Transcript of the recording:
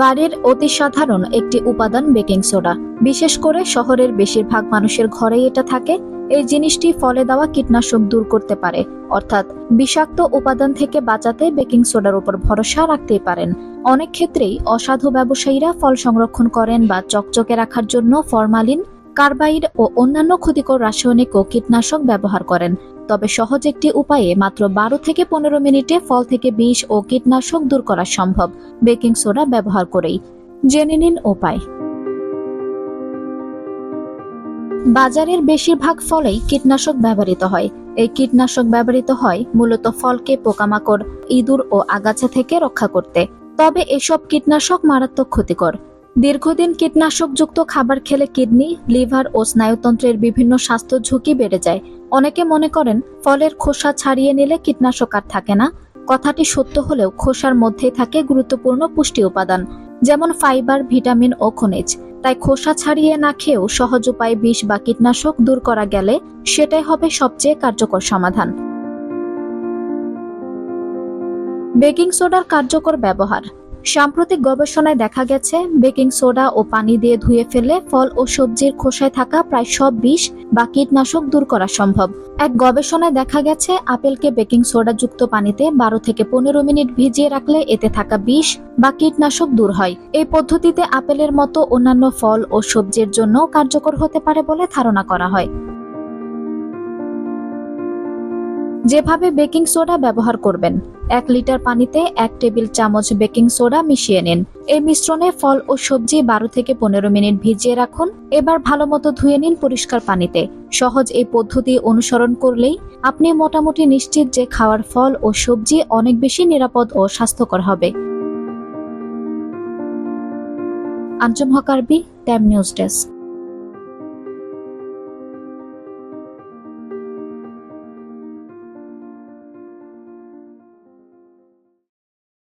বাড়ির অতি সাধারণ একটি উপাদান বেকিং সোডা। বিশেষ করে শহরের বেশিরভাগ মানুষের ঘরে এটা থাকে। এই জিনিসটি ফলে দেওয়া কীটনাশক দূর করতে পারে। অর্থাৎ বিষাক্ত উপাদান থেকে বাঁচাতে বেকিং সোডার উপর ভরসা রাখতেই পারেন। অনেক ক্ষেত্রেই অসাধু ব্যবসায়ীরা ফল সংরক্ষণ করেন বা চকচকে রাখার জন্য ফরমালিন কার্বাইড ও অন্যান্য ক্ষতিকর রাসায়নিক ও কীটনাশক ব্যবহার করেন। তবে সহজ একটি উপায়ে মাত্র বারো থেকে পনেরো মিনিটে ফল থেকে বিষ ও কীটনাশক দূর করা সম্ভব, বেকিং সোডা ব্যবহার করেই। জেনে নিন উপায়। বাজারের বেশিরভাগ ফলেই কীটনাশক ব্যবহৃত হয়। এই কীটনাশক ব্যবহৃত হয় মূলত ফলকে পোকামাকড়, ইঁদুর ও আগাছা থেকে রক্ষা করতে। তবে এসব কীটনাশক মারাত্মক ক্ষতিকর। দীর্ঘদিন কীটনাশকযুক্ত খাবার খেলে কিডনি, লিভার ও স্নায়ুতন্ত্রের বিভিন্ন স্বাস্থ্য ঝুঁকি বেড়ে যায়। অনেকে মনে করেন, ফলের খোসা ছাড়িয়ে নিলে কীটনাশক আর থাকে না। কথাটি সত্য হলেও খোসার মধ্যেই থাকে গুরুত্বপূর্ণ পুষ্টি উপাদান, যেমন ফাইবার, ভিটামিন ও খনিজ। তাই খোসা ছাড়িয়ে না খেয়েও সহজ উপায়ে বিষ বা কীটনাশক দূর করা গেলে সেটাই হবে সবচেয়ে কার্যকর সমাধান। বেকিং সোডার কার্যকর ব্যবহার। সাম্প্রতিক গবেষণায় দেখা গেছে, বেকিং সোডা ও পানি দিয়ে ধুয়ে ফেলে ফল ও সবজির খোসায় থাকা প্রায় সব বিষ বা কীটনাশক দূর করা সম্ভব। এক গবেষণায় দেখা গেছে, আপেলকে বেকিং সোডা যুক্ত পানিতে বারো থেকে পনেরো মিনিট ভিজিয়ে রাখলে এতে থাকা বিষ বা কীটনাশক দূর হয়। এই পদ্ধতিতে আপেলের মতো অন্যান্য ফল ও সবজির জন্য কার্যকর হতে পারে বলে ধারণা করা হয়। যেভাবে বেকিং সোডা ব্যবহার করবেন, এক লিটার পানিতে এক টেবিল চামচ বেকিং সোডা মিশিয়ে নিন। এই মিশ্রণে ফল ও সবজি বারো থেকে পনেরো মিনিট ভিজিয়ে রাখুন। এবার ভালো মতো ধুয়ে নিন পরিষ্কার পানিতে। সহজ এই পদ্ধতি অনুসরণ করলেই আপনি মোটামুটি নিশ্চিত যে খাওয়ার ফল ও সবজি অনেক বেশি নিরাপদ ও স্বাস্থ্যকর হবে। আঞ্জুম হক আরবি ট্যাম নিউজ ডেস্ক।